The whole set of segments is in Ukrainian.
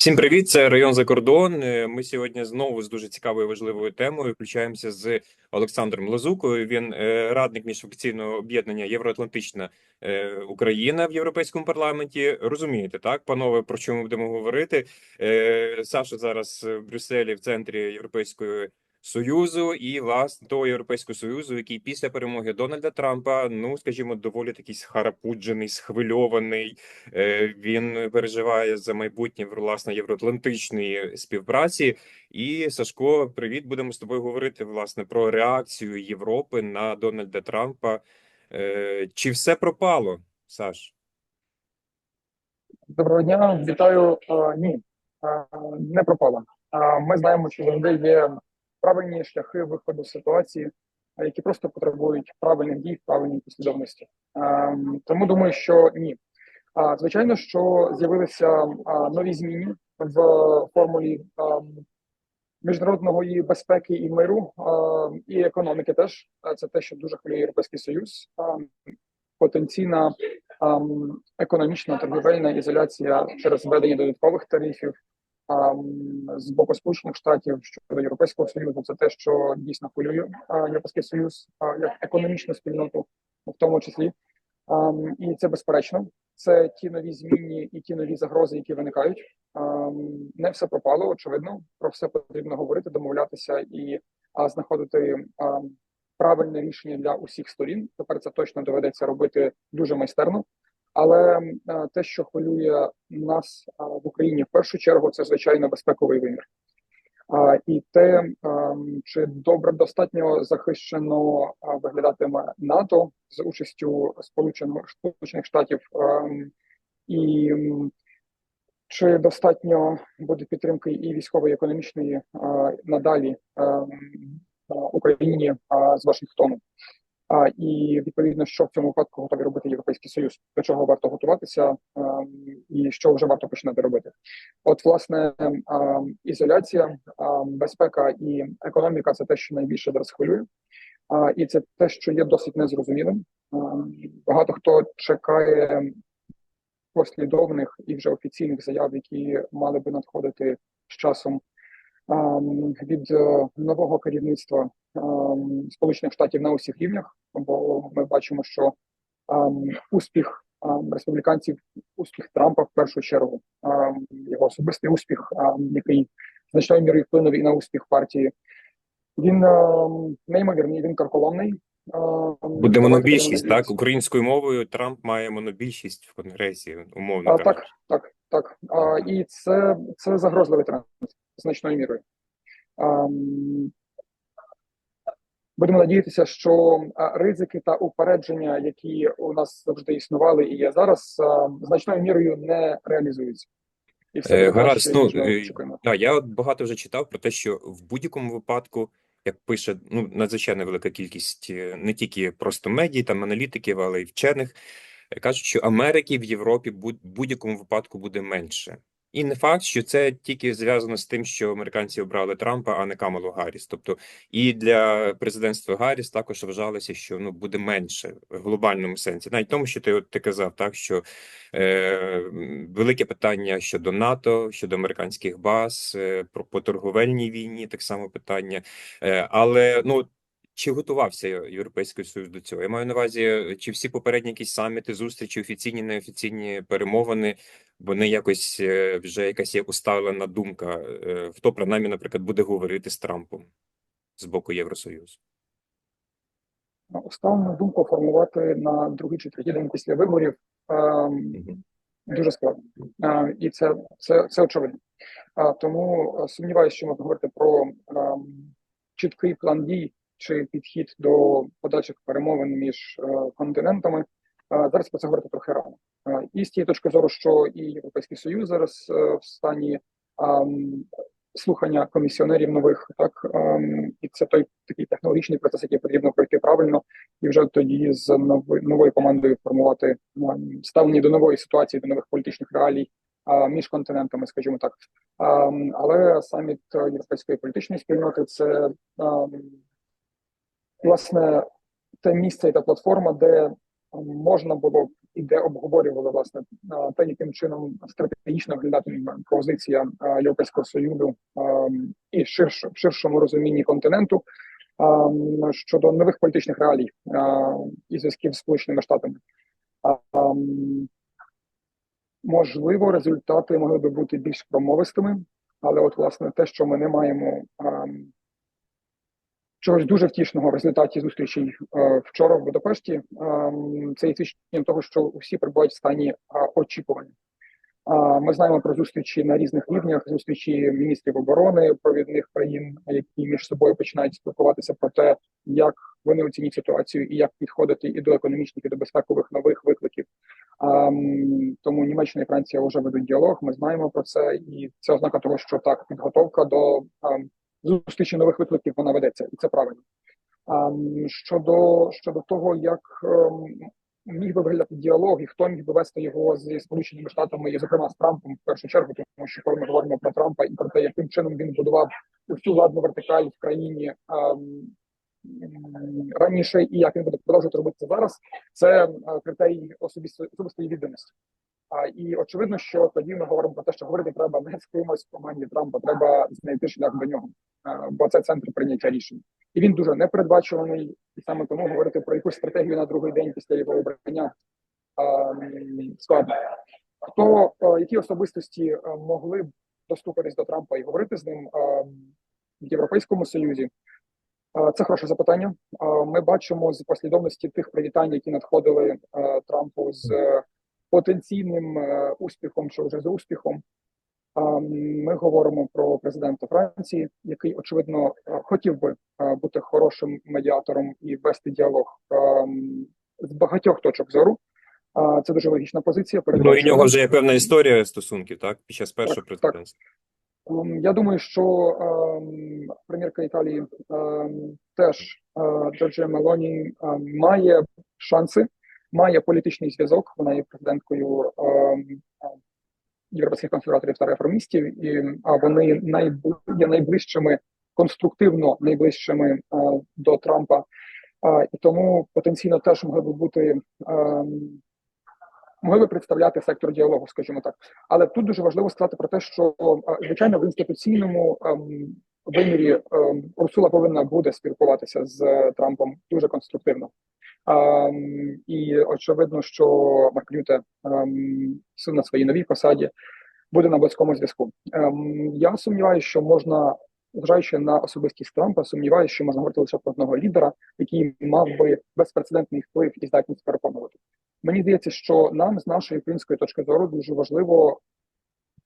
Всім привіт, це район за кордон. Е, Ми сьогодні знову з дуже цікавою важливою темою включаємося з Олександром Лазукою. Він е, радник міжфракційного об'єднання Євроатлантична е, Україна в Європейському парламенті. Розумієте, так, панове, про що ми будемо говорити? Саша зараз в Брюсселі в центрі Європейської Союзу і власне того Європейського Союзу, який після перемоги Дональда Трампа, ну скажімо, доволі такий схарапуджений, схвильований. Е, Він переживає за майбутнє власне євроатлантичної співпраці. І Сашко, привіт, будемо з тобою говорити власне про реакцію Європи на Дональда Трампа. Е, Чи все пропало, Саш? Доброго дня, вітаю. Е, Ні, не пропало. Ми знаємо, що завжди є правильні шляхи виходу з ситуації, які просто потребують правильних дій, в правильній послідовності. Е, Тому думаю, що ні. Звичайно, що з'явилися нові зміни в формулі а, міжнародного і безпеки і миру і економіки. Теж це те, що дуже хвилює Європейський Союз. Потенційна економічна торгівельна ізоляція через введення додаткових тарифів з боку Сполучених Штатів щодо Європейського Союзу. Це те, що дійсно хвилює Європейський Союз як економічну спільноту, в тому числі. І це безперечно. Це ті нові зміни і ті нові загрози, які виникають. Не все пропало. Очевидно, про все потрібно говорити, домовлятися і знаходити правильне рішення для усіх сторін. Тепер це точно доведеться робити дуже майстерно. Але е, те, що хвилює нас е, в Україні в першу чергу, це звичайно безпековий вимір. І те, чи добре достатньо захищено е, виглядатиме НАТО з участю Сполучених Сполучених Штатів, ем, і чи достатньо буде підтримки і військової, і економічної е, надалі ем, Україні з Вашингтону. А і відповідно, що в цьому випадку готові робити Європейський Союз, до чого варто готуватися, ем, і що вже варто починати робити. От, власне, ем, ізоляція, ем, безпека і економіка це те, що найбільше зараз хвилює, а, і це те, що є досить незрозумілим. Ем, Багато хто чекає послідовних і вже офіційних заяв, які мали би надходити з часом від е, нового керівництва ем, Сполучених Штатів на усіх рівнях, бо ми бачимо, що ем, успіх ем, республіканців, успіх Трампа в першу чергу, ем, його особистий успіх, ем, який значною мірою вплинув і на успіх партії. Він ем, неймовірний, він карколомний. Ем, Буде монобільшість, так? Українською мовою Трамп має монобільшість в Конгресі, умовно А, так, так, так. А, і це, це загрозливий тренд значною мірою. Будемо надіятися, що ризики та упередження, які у нас завжди існували і є зараз, значною мірою не реалізуються. І все Е, гаразд, ну, е. Так, я от багато вже читав про те, що в будь-якому випадку, як пише ну надзвичайно велика кількість е, не тільки просто медій, там аналітиків, але й вчених, е, кажуть, що Америки в Європі в будь-якому випадку буде менше. І не факт, що це тільки зв'язано з тим, що американці обрали Трампа, а не Камалу Гарріс. Тобто і для президентства Гарріс також вважалося, що ну буде менше в глобальному сенсі, навіть тому, що ти от ти казав, так що Е, Велике питання щодо НАТО, щодо американських баз, е, про по торговельній війні, так само питання. Е, Але ну чи готувався Європейський Союз до цього? Я маю на увазі, чи всі попередні якісь саміти, зустрічі, офіційні, неофіційні перемовини, вони якось е, вже якась є усталена думка, е, хто принаймні, наприклад, буде говорити з Трампом з боку Євросоюзу. Останню думку формувати на другий чи третій день після виборів ем, дуже складно. Е, і це, це, це очевидно. Тому е, сумніваюся, що можна говорити про ем, чіткий план дій чи підхід до подальших перемовин між е, континентами. Е, зараз про це говорити трохи рано. Е, і з тієї точки зору, що і Європейський Союз зараз в стані ем, слухання комісіонерів нових, так ем, і це той такий технологічний процес, який потрібно пройти правильно, і вже тоді з новою командою формувати ем, ставлення до нової ситуації, до нових політичних реалій між континентами, скажімо так. Але саміт європейської політичної спільноти це власне те місце і та платформа, де можна було і де обговорювали власне те, яким чином стратегічно виглядатиме позиція Європейського союзу і в ширшому розумінні континенту щодо нових політичних реалій і зв'язків з Сполученими Штатами. Можливо, результати могли би бути більш промовистими, але от власне те, що ми не маємо чогось дуже втішного в результаті зустрічей е, вчора в Будапешті, ем, це є свідченням того, що усі перебувають в стані е, очікування. Е, Ми знаємо про зустрічі на різних рівнях, зустрічі міністрів оборони провідних країн, які між собою починають спілкуватися про те, як вони оцінюють ситуацію і як підходити і до економічних, і до безпекових нових викликів. Ем, Тому Німеччина і Франція вже ведуть діалог. Ми знаємо про це, і це ознака того, що так підготовка до ем, зустрічі нових викликів вона ведеться, і це правильно. Ем, Щодо щодо того, як ем, міг би виглядати діалог і хто міг би вести його зі сполученими штатами, і зокрема з Трампом в першу чергу, тому що коли ми говоримо про Трампа і про те, яким чином він будував усю владну вертикаль в країні. ем, Раніше і як він буде продовжувати робити це зараз, це е, критерій особисто- особистої відданості. А і очевидно, що тоді ми говоримо про те, що говорити треба не з кимось в команді Трампа, треба знайти шлях до нього, бо це центр прийняття рішень, і він дуже непередбачуваний, і саме тому говорити про якусь стратегію на другий день після його обрання складно. Хто які особистості могли б достукатись до Трампа і говорити з ним в Європейському Союзі? Це хороше запитання. Ми бачимо з послідовності тих привітань, які надходили Трампу з потенційним е, успіхом чи вже з успіхом. Ми говоримо про президента Франції, який очевидно е, хотів би е, бути хорошим медіатором і вести діалог з багатьох точок зору. Це дуже логічна позиція. Ну, і нього вже є певна історія стосунків, так, під час першого президентства. Ем, Я думаю, що ем, прем'єрка Італії ем, теж Джорджія Мелоні має шанси, має політичний зв'язок. Вона є президенткою ем, е, європейських консерваторів та реформістів, і а вони найбу- є найближчими конструктивно найближчими е, до Трампа. Е, і тому потенційно теж могли би бути ем, могли би представляти сектор діалогу, скажімо так. Але тут дуже важливо сказати про те, що звичайно в інституційному ем, вимірі Урсула повинна буде спілкуватися з Трампом дуже конструктивно. Ем, і очевидно, що Марк Рюте ем, на своїй новій посаді буде на близькому зв'язку. Ем, я сумніваюся, що можна, зважаючи на особистість Трампа, сумніваюся, що можна говорити лише про одного лідера, який мав би безпрецедентний вплив і здатність переконувати. Мені здається, що нам з нашої української точки зору дуже важливо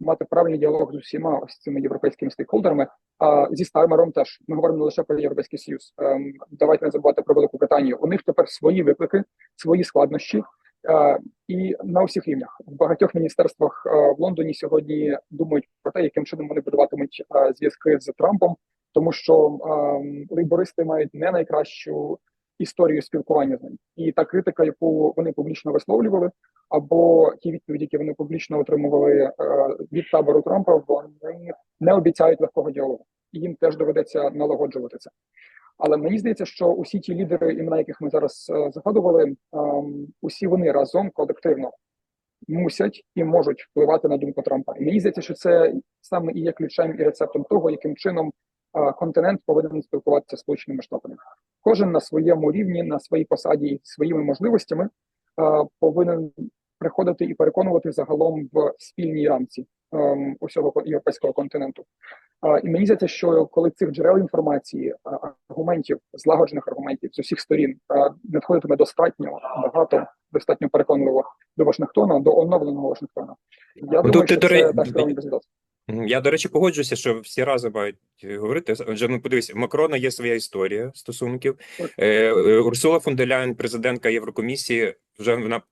мати правильний діалог з усіма ось цими європейськими стейкхолдерами. А зі Стармером теж ми говоримо не лише про європейський союз. Ем, давайте не забувати про Велику Британію. У них тепер свої виклики, свої складнощі. Е, і на усіх рівнях в багатьох міністерствах е, в Лондоні сьогодні думають про те, яким чином вони будуватимуть е, зв'язки з Трампом, тому що ем, лейбористи мають не найкращу історію спілкування з ним. І та критика, яку вони публічно висловлювали, або ті відповіді, які вони публічно отримували е, від табору Трампа, вони не обіцяють легкого діалогу, і їм теж доведеться налагоджувати це. Але мені здається, що усі ті лідери, імена яких ми зараз е, згадували, ем, усі вони разом колективно мусять і можуть впливати на думку Трампа. І мені здається, що це саме і є ключем і рецептом того, яким чином е, континент повинен спілкуватися з Сполученими Штатами. Кожен на своєму рівні, на своїй посаді, своїми можливостями е, повинен приходити і переконувати загалом в спільній рамці ем, усього європейського континенту. А, І мені здається, що коли цих джерел інформації, аргументів, злагоджених аргументів з усіх сторін надходитиме достатньо багато, достатньо переконливо до Вашингтона, до оновленого Вашингтона. Я думаю, ти, що до це правильний результат. Я, до речі, погоджуюся, що всі разом мають е, говорити. Отже, ну подивись, у Макрона є своя історія стосунків. Е, е, Урсула фон де Ляйн, президентка Єврокомісії, вже вона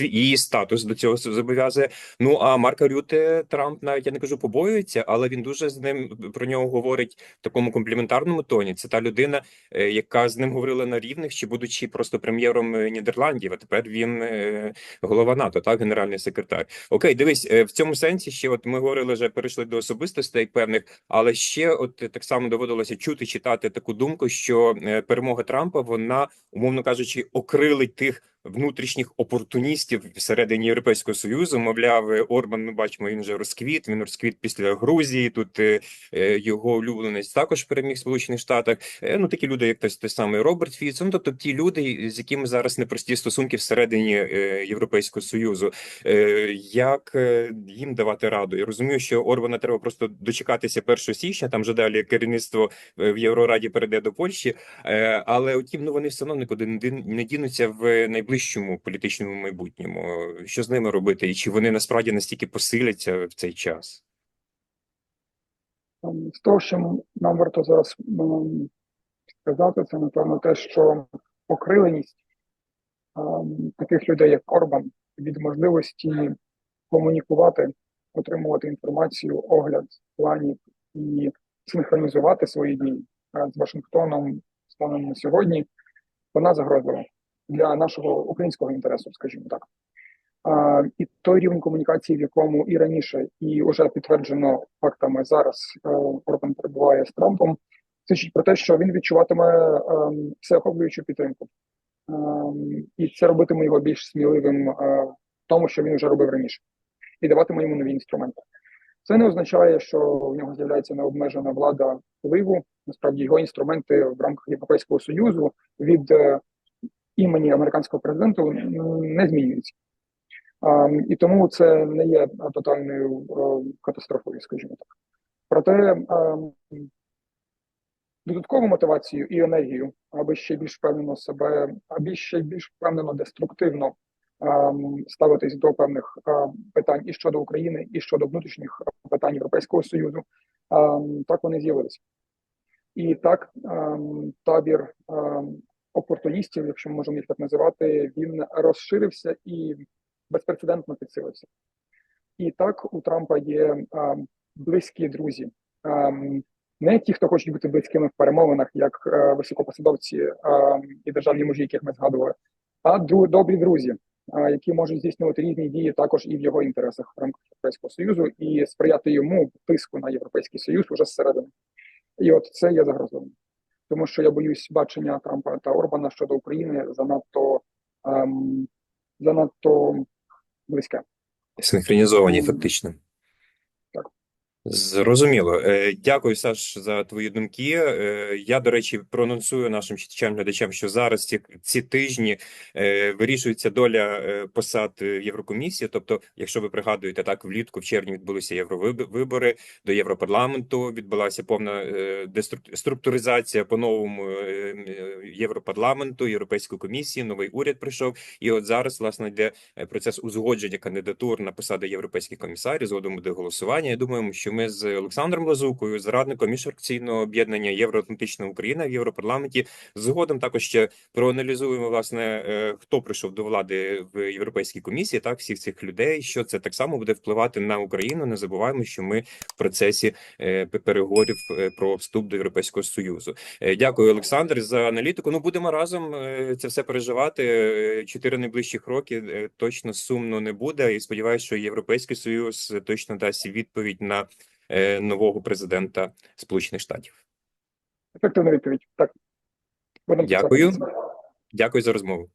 її статус до цього зобов'язує. Ну а Марка Рюте Трамп навіть я не кажу побоюється, але він дуже з ним про нього говорить в такому компліментарному тоні. Це та людина, е, яка з ним говорила на рівних, чи будучи просто прем'єром е, Нідерландів. А тепер він е, голова НАТО, так, генеральний секретар. Окей, дивись, в цьому сенсі ще от ми говорили вже перейшли до особистостей певних, але ще от так само доводилося чути читати таку думку, що перемога Трампа вона, умовно кажучи, окрилить тих внутрішніх опортуністів всередині Європейського Союзу. Мовляв, Орбан, ми бачимо, він вже розквіт. Він розквіт після Грузії. Тут е, е, його улюбленець також переміг в Сполучених Штатах. Е, Ну такі люди, як той, той самий Роберт Фіц. Ну тобто ті люди, з якими зараз непрості стосунки всередині Європейського Союзу. Як їм давати раду? Я розумію, що Орбана треба просто дочекатися 1 січня. Там вже далі керівництво в Єврораді перейде до Польщі. Але утім, ну вони все одно нікуди не дінуться в найближчому політичному майбутньому. Що з ними робити, і чи вони насправді настільки посиляться в цей час? З того, що нам варто зараз сказати, це напевно те, що окриленість ем, таких людей, як Орбан, від можливості комунікувати, отримувати інформацію, огляд планів і синхронізувати свої дії е, з Вашингтоном станом на сьогодні, вона загрозлива для нашого українського інтересу, скажімо так. А, і той рівень комунікації, в якому і раніше, і вже підтверджено фактами зараз е, Орбан перебуває з Трампом, свідчить про те, що він відчуватиме ем, всеохоплюючу підтримку, Ем, і це робитиме його більш сміливим е, в тому, що він вже робив раніше, і даватиме йому нові інструменти. Це не означає, що в нього з'являється необмежена влада впливу. Насправді його інструменти в рамках Європейського союзу від е, імені американського президента не змінюються. А, і тому це не є тотальною е, катастрофою, скажімо так. Проте е, додаткову мотивацію і енергію, аби ще більш впевнено себе, аби ще більш впевнено деструктивно е, ставитись до певних питань і щодо України, і щодо внутрішніх питань Європейського Союзу, так вони з'явилися. І так табір опортуністів, якщо ми можемо їх так називати, він розширився і безпрецедентно підсилився. І так у Трампа є а, близькі друзі, а, не ті, хто хочуть бути близькими в перемовинах, як а, високопосадовці а, і державні мужі, яких ми згадували, а дру, добрі друзі, а, які можуть здійснювати різні дії також і в його інтересах в рамках Європейського союзу, і сприяти йому тиску на європейський союз уже зсередини. І от це є загрозливим. Тому що я боюсь бачення Трампа та Орбана щодо України занадто ем, занадто близьке. Синхронізовані, фактично. Зрозуміло. Е, Дякую, Саш, за твої думки. Е, Я, до речі, проанонсую нашим читачам глядачам, що зараз ці, ці тижні е, вирішується доля посад Єврокомісії. Тобто, якщо ви пригадуєте, так влітку в червні відбулися євровибори до Європарламенту. Відбулася повна е, структуризація по новому Європарламенту, Європейської комісії. Новий уряд прийшов. І от зараз, власне, йде процес узгодження кандидатур на посади європейських комісарів. Згодом буде голосування. Я думаю, що ми з Олександром Лазукою, зрадником міжфракційного об'єднання Євроатлантична Україна в Європарламенті, згодом також ще проаналізуємо власне, е, хто прийшов до влади в Європейській комісії. Так, всіх цих людей, що це так само буде впливати на Україну. Не забуваємо, що ми в процесі е, переговорів е, про вступ до Європейського союзу. Дякую, Олександр, за аналітику. Ну будемо разом це все переживати. Чотири найближчих роки точно сумно не буде. І сподіваюся, що Європейський Союз точно дасть відповідь на нового президента Сполучених Штатів. Ефективна відповідь. Так. Дякую. Дякую за розмову.